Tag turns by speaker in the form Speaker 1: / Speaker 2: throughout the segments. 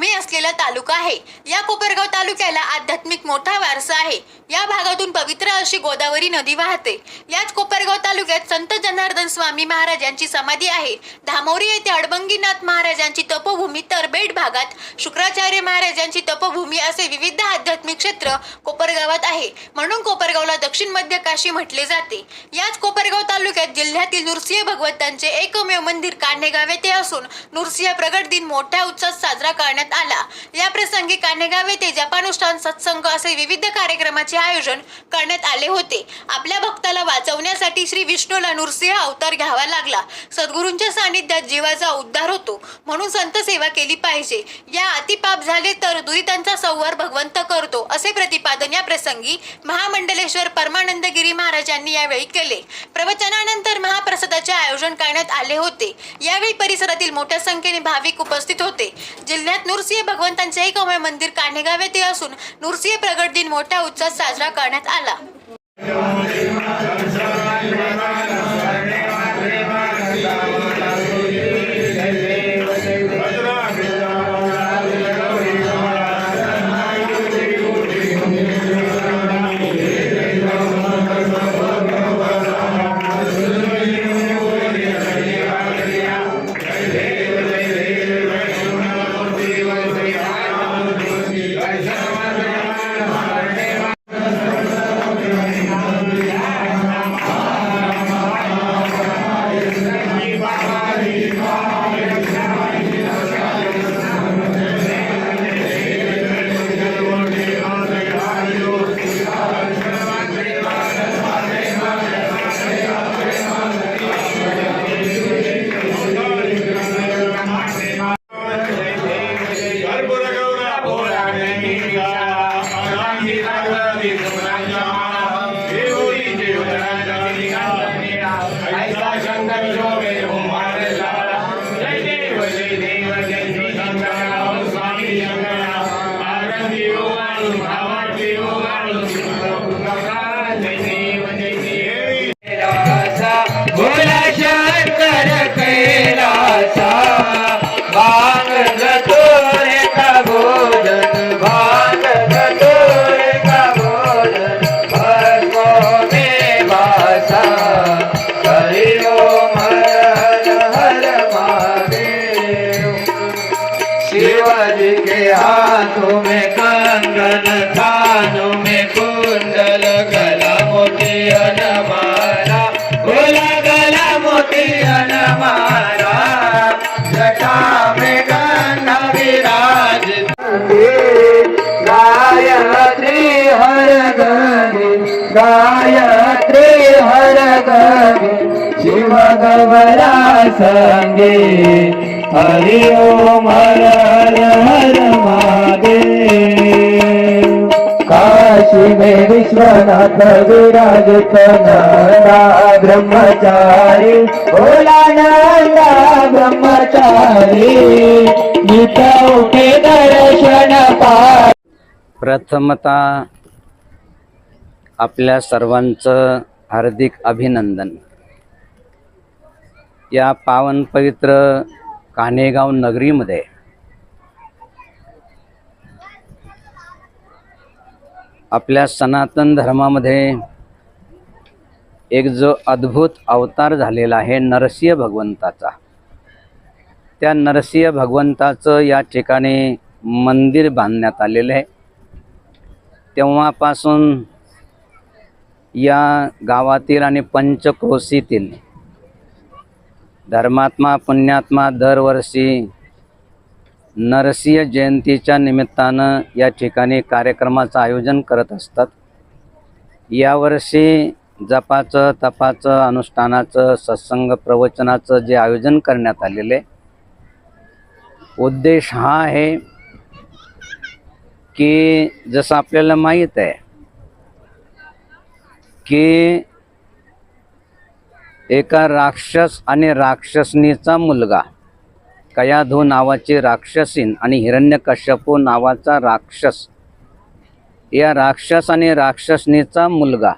Speaker 1: भूमी असलेला तालुका आहे. या कोपरगाव तालुक्याला आध्यात्मिक मोठा वारसा आहे. या भागातून पवित्र अशी गोदावरी नदी वाहते. याच कोपरगाव तालुक्यात संत जनार्दन स्वामी महाराज यांची समाधी आहे. धामोरी येथे अडबंगीनाथ महाराजांची तपोभूमी तर बेट भागात शुक्राचार्य महाराजांची तपोभूमी असे विविध आध्यात्मिक क्षेत्र कोपरगावात आहे. म्हणून कोपरगावला दक्षिण मध्य काशी म्हटले जाते. याच कोपरगाव तालुक्यात जिल्ह्यातील नृसिंह भगवंतांचे एकमेव मंदिर कान्हेगाव येथे असून नृसिंह प्रगट दिन मोठ्या उत्साहात साजरा करण्यात आला. या प्रसंगी कान्हेगाव येथे जपानुष्ठान सत्संग असे विविध कार्यक्रमाचे आयोजन करण्यात आले होते. आपल्या भक्ताला वाचवण्यासाठी श्री विष्णूला नृसिंह अवतार घ्यावा लागला. सद्गुरूंच्या सानिध्यात जीवाचा उद्धार होतो म्हणून संत सेवा केली पाहिजे. या अतिपाप झाले तर दुरितांचा संवार भगवंत करतो असे प्रतिपादन या प्रसंगी महामंडलेश्वर परमानंदगिरी महाराजांनी यावेळी केले. प्रवचनानंतर महाप्रसादाचे आयोजन करण्यात आले होते. यावेळी परिसरातील मोठ्या संख्येने भाविक उपस्थित होते. जिल्ह्यात नुरसिंह भगवंतांचे एकमेव मंदिर कान्हेगाव येथे असून नुरसिंह प्रगट दिन मोठ्या उत्साहात साजरा करण्यात आला.
Speaker 2: भगवरा संगे हरि ओम हर हर हर महादेव। काशी में विश्वनाथ विराजत नंदा ब्रह्मचारी भोला नंदा ब्रह्मचारी के दर्शन पा
Speaker 3: प्रथमता आपल्या सर्वांचं हार्दिक अभिनंदन। या पावन पवित्र कान्हेगाव नगरीमध्ये. आपल्या सनातन धर्मामध्ये एक जो अद्भुत अवतार झालेला आहे नरसिंह भगवंताचा. त्या नरसिंह भगवंताचं या ठिकाणी मंदिर बांधण्यात आलेलं आहे. तेव्हापासून या गावातील आणि पंचक्रोशीतील धर्मात्मा पुण्यात्मा दरवर्षी नरसिंह जयंतीच्या निमित्तानं या ठिकाणी कार्यक्रमाचं आयोजन करत असतात. यावर्षी जपाचं तपाचं अनुष्ठानाचं सत्संग प्रवचनाचं जे आयोजन करण्यात आलेलं आहे उद्देश हा आहे की जसं आपल्याला माहीत आहे की एका राक्षस आणि राक्षसनीचा मुलगा. कयाधू नावाची राक्षसीन आणि हिरण्यकश्यपू नावाचा राक्षस. या राक्षस आणि राक्षसनीचा मुलगा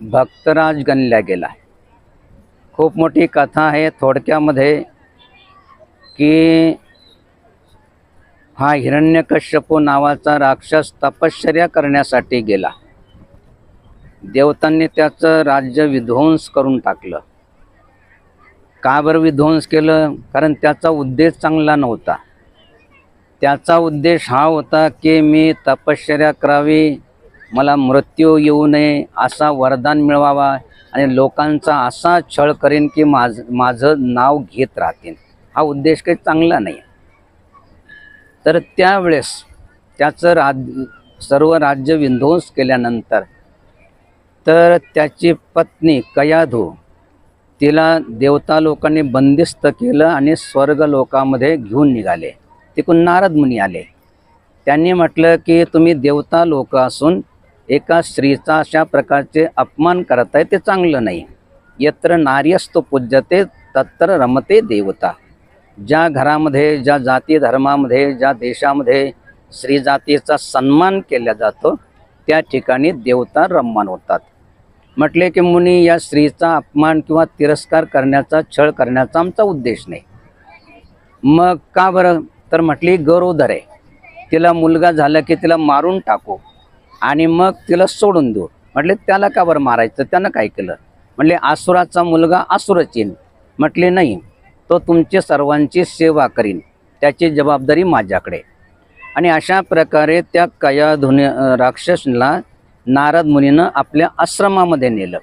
Speaker 3: भक्तराज गणल्या गेला. खूप मोठी कथा आहे थोडक्यामध्ये की हा हिरण्यकश्यपू नावाचा राक्षस तपश्चर्या करण्यासाठी गेला. देवतांनी त्याचं राज्य विध्वंस करून टाकलं. का बरं विध्वंस केलं? कारण त्याचा उद्देश चांगला नव्हता. त्याचा उद्देश हा होता की मी तपश्चर्या करावी मला मृत्यू येऊ नये असा वरदान मिळवावा आणि लोकांचा असा छळ करेन की माझ माझं नाव घेत राहतील. हा उद्देश काही चांगला नाही. तर त्यावेळेस त्याचं राज सर्व राज्य विध्वंस केल्यानंतर तर त्याची पत्नी कयाधू तिला देवता लोकांनी बंदिस्त केलं आणि स्वर्ग लोकामध्ये घेऊन निघाले. तिकडून नारद मुनी आले. त्यांनी म्हटलं की तुम्ही देवता लोक असून एका स्त्रीचा अशा प्रकारचे अपमान करत आहे ते चांगलं नाही. यत्र नार्यस्तो पूज्यते तत्र रमते देवता. ज्या घरामध्ये ज्या जाती धर्मामध्ये ज्या देशामध्ये स्त्री जातीचा सन्मान केला जातो त्या ठिकाणी देवता रममान होतात. म्हटले की मुनी या स्त्रीचा अपमान किंवा तिरस्कार करण्याचा छळ करण्याचा आमचा उद्देश नाही. मग का बरं? तर म्हटली गरोदर आहे तिला मुलगा झाला की तिला मारून टाकू आणि मग तिला सोडून देऊ. म्हटले त्याला का बरं मारायचं? त्यानं काय केलं? म्हटले आसुराचा मुलगा आसुरच म्हटले नाही. तो तुमची सर्वांची सेवा करीन. त्याची जबाबदारी माझ्याकडे. आणि अशा प्रकारे त्या कयाधुनी राक्षसला नारद मुनीनं आपल्या आश्रमामध्ये नेलं.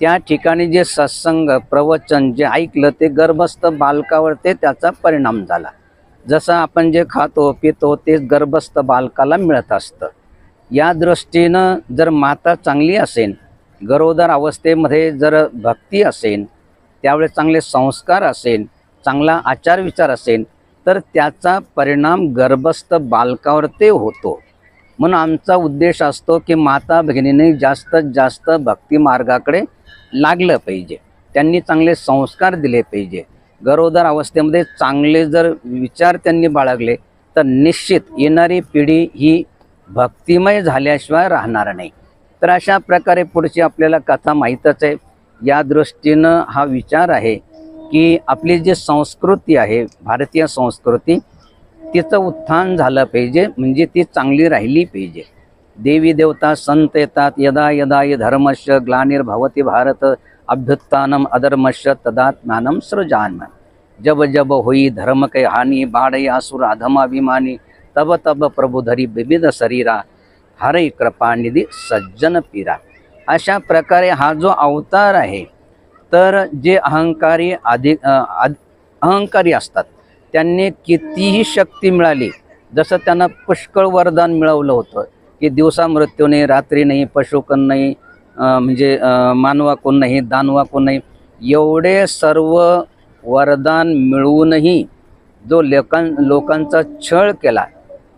Speaker 3: त्या ठिकाणी जे सत्संग प्रवचन जे ऐकलं ते गर्भस्थ बालकावर ते त्याचा परिणाम झाला. जसं आपण जे खातो पितो ते गर्भस्थ बालकाला मिळत असतं. या दृष्टीनं जर माता चांगली असेल गरोदर अवस्थेमध्ये जर भक्ती असेल त्यावेळेस चांगले संस्कार असेल चांगला आचार विचार असेल तर त्याचा परिणाम गर्भस्थ बालकावर ते होतो. म्हणून आमचा उद्देश असतो की माता भगिनीने जास्तीत जास्त भक्ती मार्गाकडे लागलं पाहिजे. त्यांनी चांगले संस्कार दिले पाहिजे. गरोदर अवस्थेमध्ये चांगले जर विचार त्यांनी बाळगले तर निश्चित येणारी पिढी ही भक्तिमय झाल्याशिवाय राहणार नाही. तर अशा प्रकारे पुढची आपल्याला कथा माहीतच आहे. या दृष्टीनं हा विचार आहे की आपली जी संस्कृती आहे भारतीय संस्कृती तिचं उत्थान झालं पाहिजे म्हणजे ती चांगली राहिली पाहिजे. देवी देवता संत येतात यदा यदा ये धर्मश ग्लानिर्भवती भारत अभ्युत्थानम अधर्मश तदा ज्ञानम सृजान. जब जब होई धर्म कै हानी बाढ़ई आसुर अधमाभिमानी तब तब प्रभुधरी विविध शरीरा हरे कृपा निधी सज्जन पीरा. अशा प्रकारे हा जो अवतार आहे तर जे अहंकारी अधिक अहंकारी असतात त्यांनी कितीही शक्ती मिळाली जसं त्यांना पुष्कळ वरदान मिळवलं होतं की दिवसा मृत्यू नाही रात्री नाही पशुकन नाही म्हणजे मानवा कोण नाही दानवा कोण नाही एवढे सर्व वरदान मिळवूनही जो लोकां लोकांचा छळ केला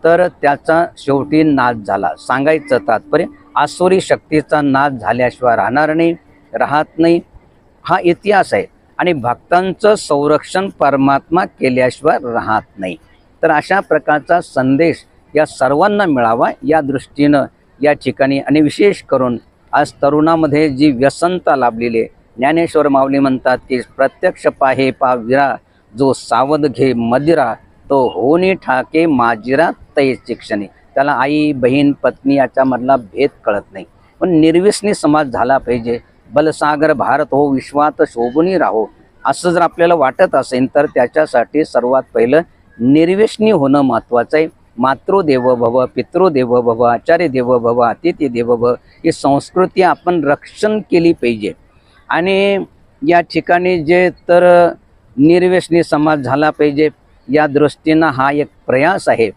Speaker 3: तर त्याचा शेवटी नाश झाला. सांगायचं तात्पर्य आसुरी शक्तीचा नाश झाल्याशिवाय राहणार नाही राहत नाही. हा इतिहास आहे. आणि भक्तांचं संरक्षण परमात्मा केल्याशिवाय राहत नाही. तर अशा प्रकारचा संदेश या सर्वांना मिळावा या दृष्टीनं या ठिकाणी आणि विशेष करून आज तरुणामध्ये जी व्यसनता लाभलेली आहे ज्ञानेश्वर माऊली म्हणतात की प्रत्यक्ष पाहे पा विरा जो सावध घे मदिरा तो होनी ठाके माजिरा तै शिक्षणे. त्याला आई बहीण पत्नी याच्यामधला भेद कळत नाही. पण निर्व्यसनी समाज झाला पाहिजे. बलसागर भारत हो विश्वात शोभनी राहो. असं जर आपल्याला वाटत असेल तर त्याच्यासाठी सर्वात पहिलं निर्वेशनी होणं महत्त्वाचं आहे. मातृदेव भव पितृदेव भव आचार्य देव भव अतिथी देव भव ही संस्कृती आपण रक्षण केली पाहिजे. आणि या ठिकाणी जे तर निर्वेशनी समाज झाला पाहिजे या दृष्टीनं हा एक प्रयास आहे.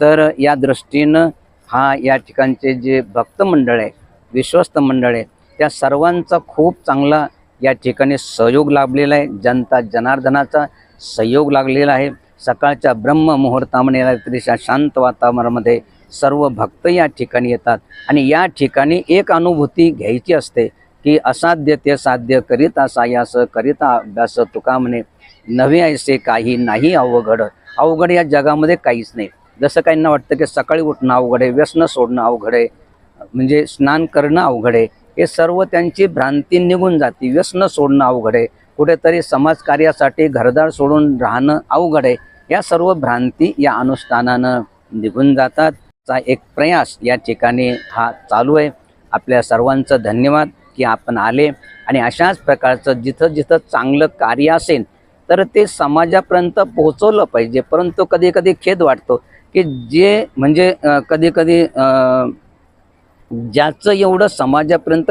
Speaker 3: तर या दृष्टीनं हा या ठिकाणचे जे भक्त मंडळ आहे विश्वस्त मंडळ आहे त्या सर्वांचा खूप चांगला या ठिकाणी सहयोग लाभलेला आहे. जनता जनार्दनाचा सहयोग लागलेला आहे. सकाळच्या ब्रह्म मुहूर्तामध्ये रात्रीच्या शांत वातावरणामध्ये सर्व भक्त या ठिकाणी येतात. आणि या ठिकाणी एक अनुभूती घ्यायची असते की असाध्य ते साध्य करिता सायास करीता अभ्यास तुका म्हणे. नवे ऐसे काही नाही अवघड. अवघड या जगामध्ये काहीच नाही. जसं काहींना वाटतं की सकाळी उठणं अवघड आहे व्यसनं सोडणं अवघड आहे. म्हणजे स्नान करणं अवघड आहे. हे सर्व त्यांची भ्रांती निघून जाते. व्यसनं सोडणं अवघड आहे. कुठेतरी समाजकार्यासाठी घरदार सोडून राहणं अवघड आहे. या सर्व भ्रांती या अनुष्ठानानं निघून जातात चा एक प्रयास या ठिकाणी हा चालू आहे. आपल्या सर्वांचं धन्यवाद की आपण आले आणि अशाच प्रकारचं जिथं जिथं चांगलं कार्य असेल तर ते समाजापर्यंत पोहोचवलं पाहिजे. परंतु कधी कधी खेद वाटतो की जे म्हणजे कधी कधी ज्याचं एवढं समाजापर्यंत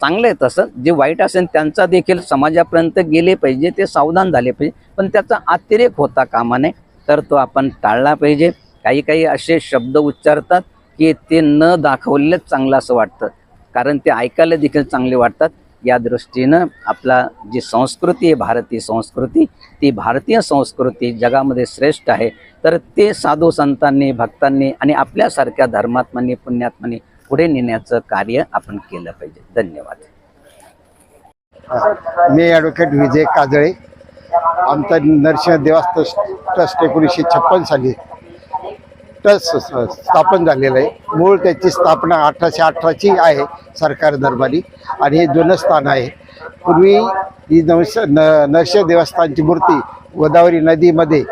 Speaker 3: चांगलं आहे तसं जे वाईट असेल त्यांचा देखील समाजापर्यंत गेले पाहिजे ते सावधान झाले पाहिजे. पण त्याचा अतिरेक होता कामा नये तर तो आपण टाळला पाहिजे. काही काही असे शब्द उच्चारतात की ते न दाखवलेच चांगलं असं वाटतं. कारण ते ऐकायला देखील चांगले वाटतात. या दृष्टीनं आपला जी संस्कृती आहे भारतीय संस्कृती ती भारतीय संस्कृती जगामध्ये श्रेष्ठ आहे. तर ते साधू संतांनी भक्तांनी आणि आपल्यासारख्या धर्मात्मांनी पुण्यात्मांनी पुढे नेण्याचं कार्य आपण केलं पाहिजे. धन्यवाद.
Speaker 4: मी ॲडव्होकेट विजय काजळे. आमचा नरसिंह देवास्थ ट्रस्ट एकोणीसशे छप्पन साली ट्रस्ट स्थापन झालेलं आहे. मूळ त्याची स्थापना अठराशे अठराची आहे सरकार दरबारी आणि हे जुनं स्थान आहे. पूर्वी ही नवश न नरसिंह देवस्थानची मूर्ती गोदावरी नदीमध्ये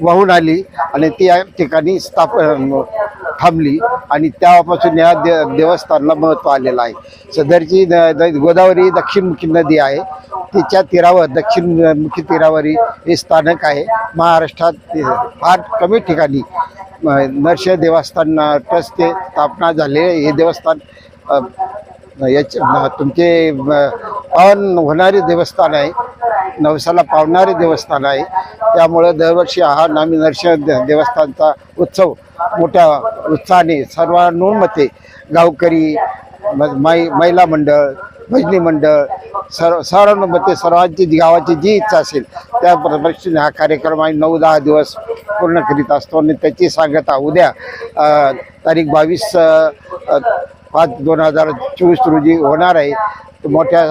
Speaker 4: वाहून आली आणि ती या ठिकाणी स्थाप थांबली आणि तेव्हापासून या दे देवस्थानला महत्त्व आलेलं आहे. सदरची न- गोदावरी दक्षिणमुखी नदी आहे. तिच्या तीरावर दक्षिणमुखी तीरावरी हे स्थानक आहे. महाराष्ट्रात फार कमी ठिकाणी अ, देवस्थान ट्रस्टचे स्थापना झाले. हे देवस्थान याचे तुमचे पावन होणारे देवस्थान आहे. नवसाला पावणारे देवस्थान आहे. त्यामुळं दरवर्षी हा नामी नरसिंह देवस्थानचा उत्सव मोठ्या उत्साहाने सर्वानुमते गावकरी म- माई महिला मंडळ भजनी मंडळ सर्व सर्वानुमते सर्वांची गावाची जी इच्छा असेल त्या दृष्टीने हा कार्यक्रम आम्ही नऊ दहा दिवस पूर्ण करीत असतो आणि त्याची सांगता उद्या तारीख बावीस पाच दोन हजार चोवीस रोजी होणार आहे. मोठ्या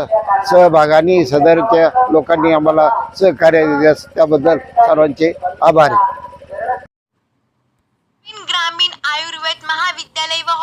Speaker 4: सहभागाने सदरच्या लोकांनी आम्हाला सहकार्य दिल्यास त्याबद्दल सर्वांचे आभार. आहे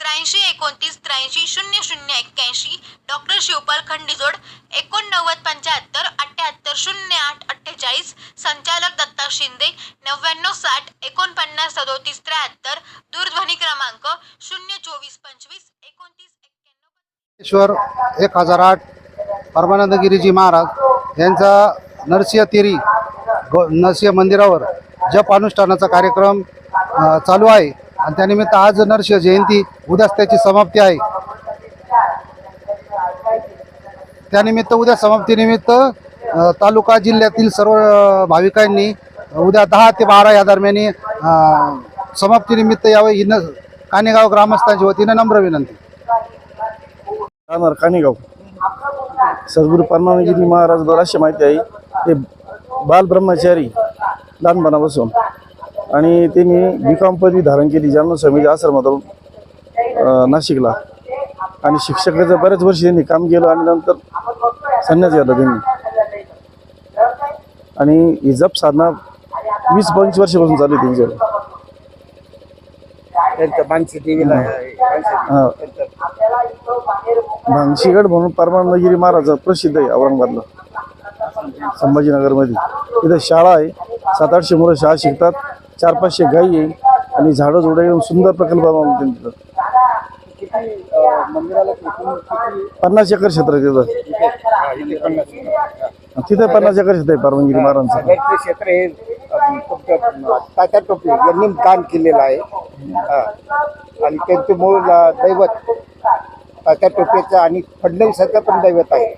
Speaker 1: त्र्याऐंशी एकोणतीस त्र्याऐंशी शून्य शून्य एक्क्याऐंशी डॉक्टर शिवपाल खंडीजोड एकोणनव्वद पंच्याहत्तर अठ्ठ्याहत्तर शून्य आठ अठ्ठेचाळीस संचालक दत्ता शिंदे नव्याण्णव साठ एकोणपन्नास सदोतीस त्र्याहत्तर दूरध्वनी क्रमांक शून्य चोवीस पंचवीस एकोणतीस एक्क्याण्णव
Speaker 5: ईश्वर एक हजार आठ परमानंद गिरीजी महाराज यांचा नरसिंह तिरी गो नरसिंह मंदिरावर जप अनुष्ठानाचा कार्यक्रम चालू आहे. आणि त्यानिमित्त आज नरसिंह जयंती उद्याच त्याची समाप्ती आहे. त्यानिमित्त उद्या समाप्तीनिमित्त तालुका जिल्ह्यातील सर्व भाविकांनी उद्या दहा ते बारा या दरम्यानी समाप्तीनिमित्त यावं ही न कानेगाव ग्रामस्थांच्या वतीनं नम्र विनंती.
Speaker 6: राहणार कानेगाव. सद्गुरू परमानंदगिरी महाराज अशी माहिती आहे. ते बाल ब्रह्मचारी लहानपणापासून आणि त्यांनी बी कॉम पदवी धारण केली जालना स्वामीजी आश्रमातून नाशिकला. आणि शिक्षकाचं बऱ्याच वर्ष त्यांनी काम केलं आणि नंतर संन्यास घेतला त्यांनी. आणि ही जप साधना वीस पंचवीस वर्षापासून चालू आहे हा. भांगशीगड म्हणून परमानंदगिरी महाराज प्रसिद्ध आहे औरंगाबादला. संभाजीनगरमध्ये. तिथं शाळा आहे. सात आठशे मुलं शाळा शिकतात. चार पाचशे गाई आहे आणि झाडं झुडं येऊन सुंदर प्रकल्प त्यांनी तिथं पन्नास एकर क्षेत्र आहे तिथं तिथं पन्नास एकर क्षेत्र आहे परमगिरी महाराजांचं
Speaker 4: क्षेत्र हे तात्या टोपे यांनी दान केलेलं आहे हा. आणि त्यांचे मूळ दैवत तात्या टोपेचं आणि फडणवीसाचं पण दैवत आहे.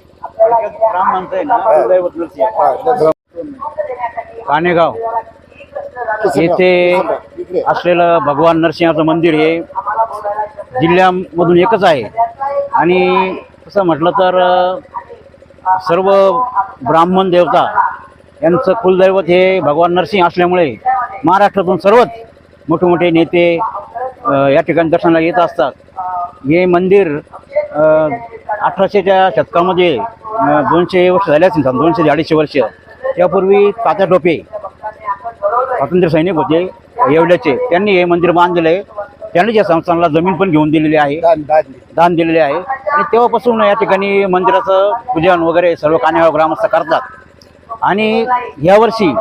Speaker 7: कानेगाव. येथे असलेलं भगवान नरसिंहाचं मंदिर हे जिल्ह्यामधून एकच आहे. आणि तसं म्हटलं तर सर्व ब्राह्मण देवता यांचं कुलदैवत हे भगवान नरसिंह असल्यामुळे महाराष्ट्रातून सर्वच मोठे मोठे नेते या ठिकाणी दर्शनाला येत असतात. हे मंदिर अठराशेच्या शतकामध्ये दोनशे वर्ष झाले असतील दोनशे ते अडीचशे वर्ष. त्यापूर्वी तात्या टोपे स्वातंत्र्य सैनिक होते येवल्याचे. त्यांनी हे मंदिर बांधलेलं आहे. त्यांनी या संस्थानाला जमीन पण घेऊन दिलेली आहे.
Speaker 4: दान
Speaker 7: दिलेले आहे. आणि तेव्हापासून या ठिकाणी मंदिराचं पूजन वगैरे सर्व कान्या ग्रामस्थ करतात. आणि यावर्षी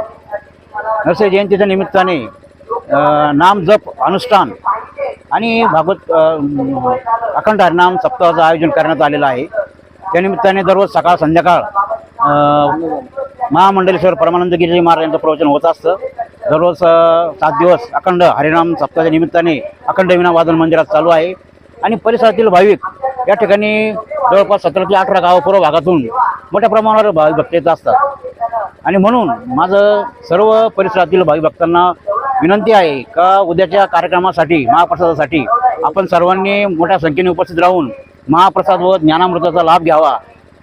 Speaker 7: नरसिंह जयंतीच्या निमित्ताने नाम जप अनुष्ठान आणि भागवत अखंड हरिनाम सप्ताहाचं आयोजन करण्यात आलेलं आहे. त्यानिमित्ताने दररोज सकाळ संध्याकाळ महामंडलेश्वर परमानंद गिरीजी महाराज यांचं प्रवचन होत असतं. दररोज सात दिवस अखंड हरिनाम सप्ताहाच्या निमित्ताने अखंड विना वादन मंदिरात चालू आहे. आणि परिसरातील भाविक या ठिकाणी जवळपास सतरा ते अठरा गाव पूर्व भागातून मोठ्या प्रमाणावर भाविक भक्त येत असतात. आणि म्हणून माझं सर्व परिसरातील भाविक भक्तांना विनंती आहे का उद्याच्या कार्यक्रमासाठी महाप्रसादासाठी आपण सर्वांनी मोठ्या संख्येने उपस्थित राहून महाप्रसाद व ज्ञानामृताचा लाभ घ्यावा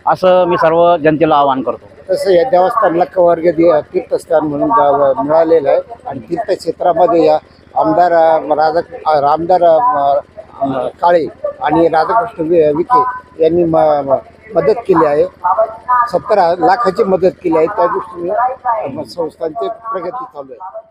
Speaker 7: असं मी सर्व जनतेला आवाहन करतो.
Speaker 4: तसं या देवस्थानला कवर्ग दे- तीर्थस्थान म्हणून गाव मिळालेलं आहे. आणि तीर्थक्षेत्रामध्ये या आमदार अ, राधा अ, रामदार अ, काळे आणि राधाकृष्ण वि- विखे यांनी म म- मदत केली आहे. सत्तरा लाखाची मदत केली आहे. त्या दृष्टीने अ, संस्थांची प्रगती चालू आहे.